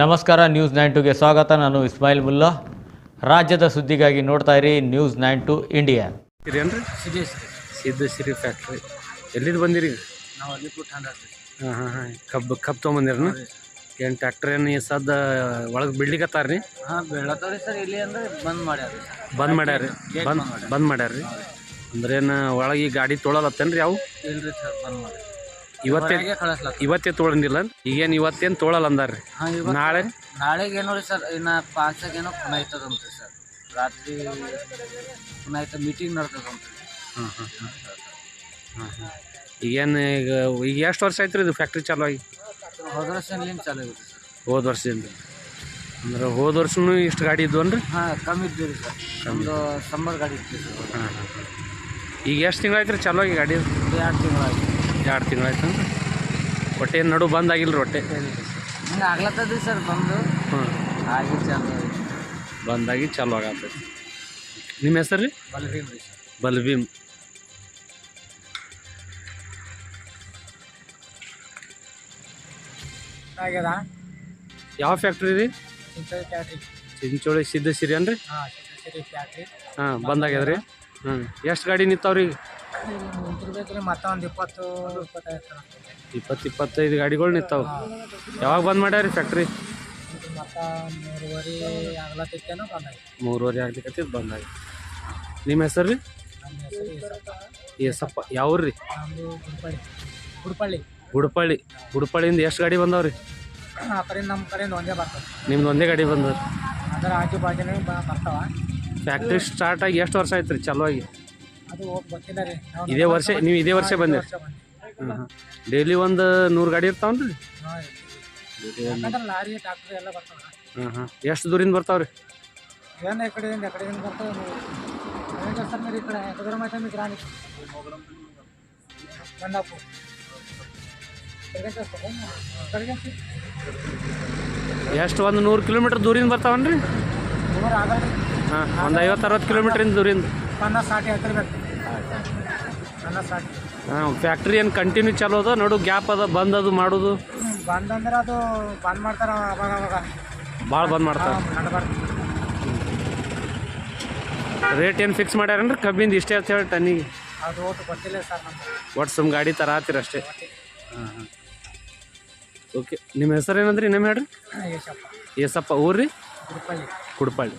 ನಮಸ್ಕಾರ news nine ಟುಗೆ ಸ್ವಾಗತ. ನಾನು ಇಸ್ಮಾಯಿಲ್ ಮುಲ್ಲಾ. ರಾಜ್ಯದ ಸುದ್ದಿಗಾಗಿ ನೋಡ್ತಾ ಇರಿ ನ್ಯೂಸ್ ನೈನ್ ಟು ಇಂಡಿಯಾ ಇದೇನ್ರಿ? ಸಿದ್ದೇಶ್ವರಿ ಫ್ಯಾಕ್ಟ್ರಿ ಎಲ್ಲಿದ್ದು ಬಂದಿರಿ? ನಾವು ಅಲ್ಲಿಪುಟ್ ಹಂಡ್ರೆಡ್ ಹಾಂ ಹಾಂ ಹಾಂ. ಕಬ್ಬು ಕಬ್ಬು ತೊಗೊಂಬಂದಿರನ? ಏನು ಟ್ಯಾಕ್ಟ್ರ್ ಏನು ಸದ್ದ ಒಳಗೆ ಬಿಡ್ಲಿಕತ್ತಾರ ರೀ ಹಾಂ ಬೀಳತ್ತವ್ರಿ ಸರ್. ಇಲ್ಲಿ ಅಂದ್ರೆ ಬಂದ್ ಮಾಡ್ಯಾರ ಬಂದ್ ಮಾಡ್ಯಾರ ರೀ ಬಂದ್ ಬಂದ್ ಮಾಡ್ಯಾರ. ರೀ ಅಂದ್ರೆ ಒಳಗೆ ಈ ಗಾಡಿ ತೊಳಲತ್ತೇನ್ರಿ ಅವು? ಇಲ್ರಿ ಸರ್ ಬಂದ್ ಮಾಡ್ಯಾರ ಇವತ್ತೇ ಹೊರಗೆ ಕಳಿಸ್ಲತ್ತ ಇವತ್ತೇ ತೊಗೊಂಡಿಲ್ಲ. ಈಗೇನು ಇವತ್ತೇನು ತೊಳಲ್ಲ ಅಂದಾರ್ರಿ. ನಾಳೆ? ನಾಳೆಗೆ ಏನೋ ರೀ ಸರ್ ಇನ್ನ ಪಾಂಚಾಗ ಏನೋ ಪುನಃ ಐತದಂತ್ರಿ ಸರ್. ರಾತ್ರಿ ಪುನಃ ಐತ ಮೀಟಿಂಗ್ ನಡ್ತದಂತ್ರಿ ಹಾಂ ಹಾಂ ಹಾಂ ಹಾಂ ಹಾಂ ಈಗೇನು ಈಗ ಈಗ ಎಷ್ಟು ವರ್ಷ ಆಯ್ತು ರೀ ಇದು ಫ್ಯಾಕ್ಟ್ರಿ ಚಾಲು ಆಗಿ? ಹೋದ ವರ್ಷ ಚಾಲು ಆಗಿದೆ ಸರ್? ಹೋದ ವರ್ಷದಿಂದ ಅಂದ್ರೆ ಹೋದ ವರ್ಷನೂ ಇಷ್ಟು ಗಾಡಿ ಇದ್ವನ್ರಿ ಹಾಂ ಕಮ್ಮಿ ಇದ್ದೀವಿ ರೀ ಸರ್. ಒಂದು ಸಂಬರ್ ಗಾಡಿ ಇತ್ತು ಸರ್. ಹಾಂ ಹಾಂ ಹಾಂ ಈಗ ಎಷ್ಟು ತಿಂಗಳಾಯ್ತು ರೀ ಚಾಲು ಆಗಿ ಗಾಡಿ? ಎರಡು ತಿಂಗಳಾಯ್ತು ಎರಡು ತಿಂಗಳಾಯ್ತು ಹೊಟ್ಟೆ ಏನು ನಡು ಬಂದ್ ಆಗಿಲ್ಲ ಹೊಟ್ಟೆ. ಹಿಂಗೆ ಆಗ್ಲತ್ತದ್ರಿ ಸರ್ ಬಂದು. ಹ್ಞೂ. ಆಗಿ ಚಾಲು ಬಂದಾಗಿ ಚಾಲು ಆಗತ್ತೈತಿ ನಿಮ್ಮ ಹೆಸರು ರೀ? ಬಲ್ಭೀಮ್ ರೀ ಬಲ್ಭೀಮ್. ಆಗ್ಯದ ಯಾವ ಫ್ಯಾಕ್ಟ್ರಿ ರೀ? ಚಿಂಚೋಳಿ ಫ್ಯಾಕ್ಟ್ರಿ. ಚಿಂಚೋಳಿ ಸಿದ್ದಸಿರಿ ಅನ್ರಿ ಹಾಂ ಸರಿ ಫ್ಯಾಕ್ಟ್ರಿ. ಹಾಂ ಬಂದಾಗ್ಯದ ರೀ ಹ್ಞೂ ಎಷ್ಟು ಗಾಡಿ ನಿಂತಾವ್ರಿ? ಮತ್ತೊಂದು ಇಪ್ಪತ್ತು ಇಪ್ಪತ್ತೈದು ತರ ಇಪ್ಪತ್ತು ಇಪ್ಪತ್ತೈದು ಗಾಡಿಗಳು ನಿಂತಾವ. ಯಾವಾಗ ಬಂದ್ ಮಾಡ್ಯಾರಿ ಫ್ಯಾಕ್ಟ್ರಿ ಮತ್ತು ಮೂರುವರೆ ಆಗ್ಲತ್ತಿತ್ತೇನೋ ಮೂರುವರೆ ಆಗ್ಲಿಕತ್ತಿದ್ದು ಬಂದಾಗ ನಿಮ್ಮ ಹೆಸರು ರೀ ನಮ್ಮ ಹೆಸರು ಈಸಪ್ಪ. ಏಸಪ್ಪ ಯಾವ ರೀ ನಮ್ದು ಗುಡ್ಪಳ್ಳಿ. ಗುಡ್ಪಳ್ಳಿ. ಗುಡ್ಪಳ್ಳಿ. ಗುಡ್ಪಳ್ಳಿಯಿಂದ ಎಷ್ಟು ಗಾಡಿ ಬಂದಾವ್ರಿ? ಆ ಕಡೆಯಿಂದ ನಮ್ಮ ಕಡೆಯಿಂದ ಒಂದೇ ಬರ್ತದೆ. ನಿಮ್ದು ಒಂದೇ ಗಾಡಿ ಬಂದವ್ರಿ ಅದರ ಆಜು ಬಾಜು ಬ ಬರ್ತಾವ. ಫ್ಯಾಕ್ಟ್ರಿ ಸ್ಟಾರ್ಟ್ ಆಗಿ ಎಷ್ಟು ವರ್ಷ ಆಯ್ತು ರೀ ಚಲೋ ಆಗಿ. ಇದೇ ವರ್ಷ ನೀವು ಇದೇ ವರ್ಷ ಬಂದಿರಿ? ಡೈಲಿ ಒಂದು ನೂರು ಗಾಡಿ ಇರ್ತಾವನ್ರಿ? ಎಲ್ಲ ಬರ್ತಾವ. ಹಾಂ ಹಾಂ ಎಷ್ಟು ದೂರಿಂದ ಬರ್ತಾವ್ರಿ? ಏನು ಈ ಕಡೆಯಿಂದ ಬರ್ತಾವೆ ಈ ಕಡೆ? ಎಷ್ಟು ಒಂದು ನೂರು ಕಿಲೋಮೀಟರ್ ದೂರಿಂದ ಬರ್ತಾವನ್ರಿ? ಸುಮಾರು ಹಾಂ ಒಂದು ಐವತ್ತು ಅರವತ್ತು ಕಿಲೋಮೀಟ್ರಿಂದ ದೂರಿಂದ. ಹಾಂ ಫ್ಯಾಕ್ಟ್ರಿ ಏನು ಕಂಟಿನ್ಯೂ ಚಲೋ ಅದ? ನೋಡು ಗ್ಯಾಪ್ ಅದ ಬಂದ್ ಅದು ಮಾಡೋದು. ಬಂದ್ ಅದು ಬಂದ್ ಮಾಡ್ತಾರ ಅವಾಗ ಅವಾಗ. ಭಾಳ ಬಂದ್ ಮಾಡ್ತಾರೆ. ರೇಟ್ ಏನು ಫಿಕ್ಸ್ ಮಾಡ್ಯಾರೇನ್ರಿ? ಕಬ್ಬಿಂದ ಇಷ್ಟೇ ಅಂತ ಹೇಳಿ ಟನ್ನಿಗೆ. ಅದು ಓಟು ಸರ್ ಒಟ್ಟು ಸುಮ್ಮ ಗಾಡಿ ಥರ ಆತೀರ ಅಷ್ಟೇ. ಓಕೆ ನಿಮ್ಮ ಹೆಸರು ಏನಂದ್ರಿ ನಿಮ್ಮ ಹೇಳ್ರಿ. ಯೇಸಪ್ಪ ಊರು ರೀ ಕುಡ್ಪಳ್ಳಿ. ಕುಡ್ಪಳ್ಳಿ.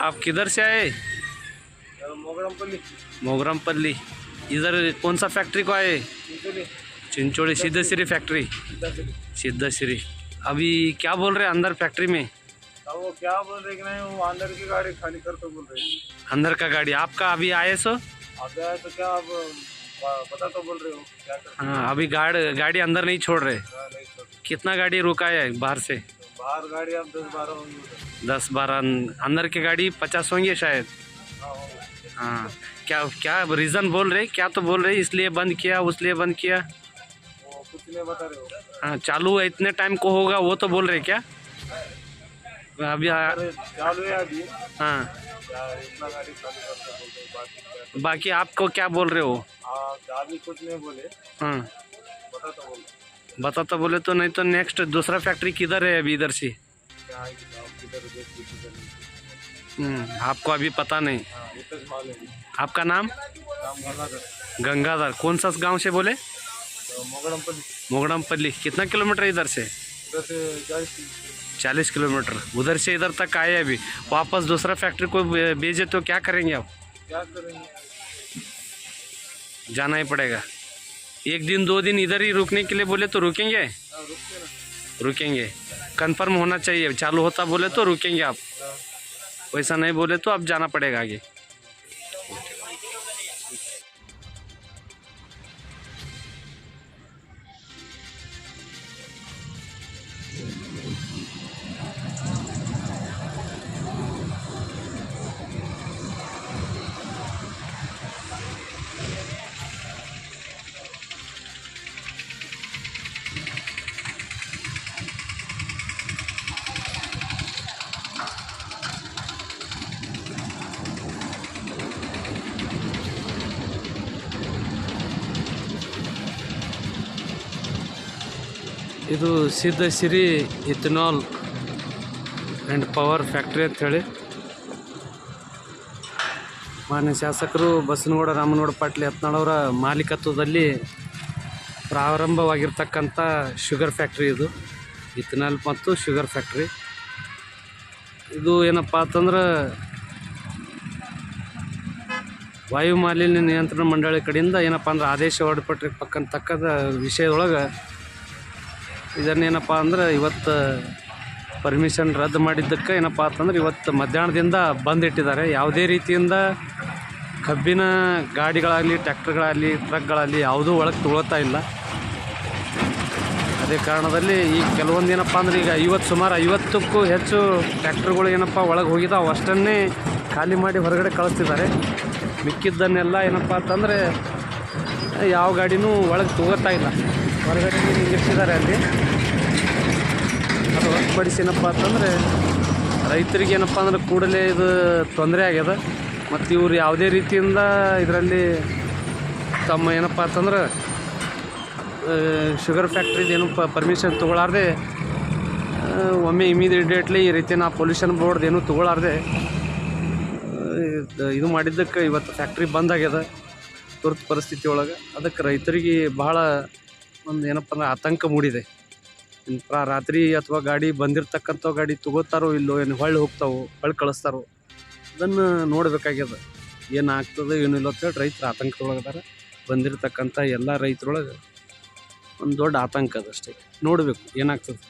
आप किधर से आए? मोगरामपल्ली। इधर कौन सा फैक्ट्री को आए? चिंचोड़ी सिद्धश्री। फैक्ट्री सिद्धश्री। अभी क्या बोल रहे हैं अंदर फैक्ट्री में? वो क्या बोल रहे कि नहीं वो अंदर की गाड़ी खाली कर तो बोल रहे अंदर का गाड़ी। आपका अभी आए सो? अब गया तो क्या अब पता तो बोल रहे हो क्या कर हाँ अभी गाड़ी गाड़ी अंदर नहीं छोड़ रहे। रहा नहीं छोड़ कितना गाड़ी रुका है बाहर से? तो बाहर गाड़ी अब दस बारह होंगी उधर। दस बारह अंदर की गाड़ी पचास होंगे शायद? हाँ होंगे हाँ क्या क्या रीज़न बोल रहे? क्या तो बोल रहे इसलिए बंद किया उसलिए बंद किया? वो कुछ नहीं बता रहे हो। हाँ चालू इतने टाइम को होगा वो तो बोल रहे क्या? अभी हाँ बाकी आपको क्या बोल रहे हो? कुछ नहीं बोले। हाँ। बता तो बोले। बता तो बोले तो नहीं तो नेक्स्ट दूसरा फैक्ट्री किधर है अभी इधर से? हम्म, आपको अभी पता नहीं। आपका नाम? गंगाधर। कौन सा गाँव से बोले? मोगड़मपल्ली। मोगड़मपल्ली। कितना किलोमीटर इधर से? इधर से चालीस किलोमीटर। उधर से इधर तक आए अभी। वापस दूसरा फैक्ट्री को भेजे तो क्या करेंगे आप? क्या करेंगे? जाना ही पड़ेगा। एक दिन दो दिन इधर ही रुकने के लिए बोले तो रुकेंगे? रुकेंगे। कंफर्म होना चाहिए। चालू होता बोले तो रुकेंगे आप। वैसा नहीं बोले तो अब जाना पड़ेगा आगे। ಇದು Siddhasiri ethanol and power factory ಅಂತ ಹೇಳಿ. ಮಾನ್ಯ ಶಾಸಕರು ಬಸನಗೌಡ, ರಾಮನಗೌಡ, ಪಾಟೀಲ್ ಯತ್ನಾಳವರ ಮಾಲೀಕತ್ವದಲ್ಲಿ ಪ್ರಾರಂಭವಾಗಿರ್ತಕ್ಕಂಥ ಶುಗರ್ ಫ್ಯಾಕ್ಟ್ರಿ ಇದು. ಇಥನಾಲ್ ಮತ್ತು ಶುಗರ್ ಫ್ಯಾಕ್ಟ್ರಿ. ಇದು ಏನಪ್ಪ ಅಂತಂದ್ರೆ ವಾಯು ಮಾಲಿನ್ಯ ನಿಯಂತ್ರಣ ಮಂಡಳಿ ಕಡೆಯಿಂದ ಏನಪ್ಪ ಅಂದ್ರೆ ಆದೇಶ ಹೊರಡ್ಪಟ್ಟಿರ್ತಕ್ಕಂಥಕ್ಕದ ವಿಷಯದೊಳಗೆ ಇದನ್ನೇನಪ್ಪ ಅಂದ್ರೆ ಇವತ್ತು ಪರ್ಮಿಷನ್ ರದ್ದು ಮಾಡಿದ್ದಕ್ಕೆ ಏನಪ್ಪ ಅಂತಂದ್ರೆ ಇವತ್ತು ಮಧ್ಯಾಹ್ನದಿಂದ ಬಂದ್ ಇಟ್ಟಿದ್ದಾರೆ ಯಾವುದೇ ರೀತಿಯಿಂದ ಕಬ್ಬಿನ ಗಾಡಿಗಳಾಗಲಿ, ಟ್ರ್ಯಾಕ್ಟರ್ಗಳಾಗಲಿ, ಟ್ರಕ್ಗಳಾಗಲಿ ಯಾವುದೂ ಒಳಗೆ ತೊಗೊಳ್ತಾ ಇಲ್ಲ. ಅದೇ ಕಾರಣದಲ್ಲಿ ಈಗ ಕೆಲವೊಂದು ಏನಪ್ಪ ಅಂದ್ರೆ ಈಗ ಐವತ್ತು ಸುಮಾರು ಐವತ್ತಕ್ಕೂ ಹೆಚ್ಚು ಟ್ರ್ಯಾಕ್ಟರ್ಗಳು ಏನಪ್ಪ ಒಳಗೆ ಹೋಗಿದ್ದಾವೆ. ಅಷ್ಟನ್ನೇ ಖಾಲಿ ಮಾಡಿ ಹೊರಗಡೆ ಕಳಿಸ್ತಿದ್ದಾರೆ. ಮಿಕ್ಕಿದ್ದನ್ನೆಲ್ಲ ಏನಪ್ಪ ಅಂತಂದರೆ ಯಾವ ಗಾಡಿನೂ ಒಳಗೆ ತಗೋತಾ ಇಲ್ಲ. ಹೊರಗಡೆ ನಿಲ್ಲಿಸಿದ್ದಾರೆ ಅಲ್ಲಿ. ಅದು ಹೊರತುಪಡಿಸಿ ಏನಪ್ಪ ಅಂತಂದರೆ ರೈತರಿಗೆ ಏನಪ್ಪ ಅಂದ್ರೆ ಕೂಡಲೇ ಇದು ತೊಂದರೆ ಆಗ್ಯದ. ಮತ್ತು ಇವರು ಯಾವುದೇ ರೀತಿಯಿಂದ ಇದರಲ್ಲಿ ತಮ್ಮ ಏನಪ್ಪ ಅಂತಂದ್ರೆ ಶುಗರ್ ಫ್ಯಾಕ್ಟ್ರಿದು ಏನು ಪರ್ಮಿಷನ್ ತೊಗೊಳಾರ್ದೆ ಒಮ್ಮೆ ಇಮಿಡಿಯೇಟ್ಲಿ ಈ ರೀತಿ ನಾ ಪೊಲ್ಯೂಷನ್ ಬೋರ್ಡ್ ಏನು ತೊಗೊಳಾರ್ದೆ ಇದು- ಮಾಡಿದ್ದಕ್ಕೆ ಇವತ್ತು ಫ್ಯಾಕ್ಟ್ರಿ ಬಂದ್ ಆಗ್ಯದ ತುರ್ತು ಪರಿಸ್ಥಿತಿ ಒಳಗೆ. ಅದಕ್ಕೆ ರೈತರಿಗೆ ಬಹಳ ಒಂದು ಏನಪ್ಪ ಅಂದ್ರೆ ಆತಂಕ ಮೂಡಿದೆ. ಇಂಥ ರಾತ್ರಿ ಅಥವಾ ಗಾಡಿ ಬಂದಿರತಕ್ಕಂಥ ಗಾಡಿ ತಗೋತಾರೋ ಇಲ್ಲೋ ಏನು ಹೊಳ್ಳಿ ಹೋಗ್ತಾವೋ, ಹೊಳ್ಳಿ ಕಳಿಸ್ತಾರೋ, ಅದನ್ನು ನೋಡಬೇಕಾಗ್ಯದ. ಏನು ಆಗ್ತದೆ ಏನಿಲ್ಲ ಅಂತೇಳಿ ರೈತರು ಆತಂಕದೊಳಗದಾರ ಬಂದಿರತಕ್ಕಂಥ ಎಲ್ಲ ರೈತರೊಳಗೆ ಒಂದು ದೊಡ್ಡ ಆತಂಕ ಅದಷ್ಟೇ. ನೋಡಬೇಕು, ಏನಾಗ್ತದೆ.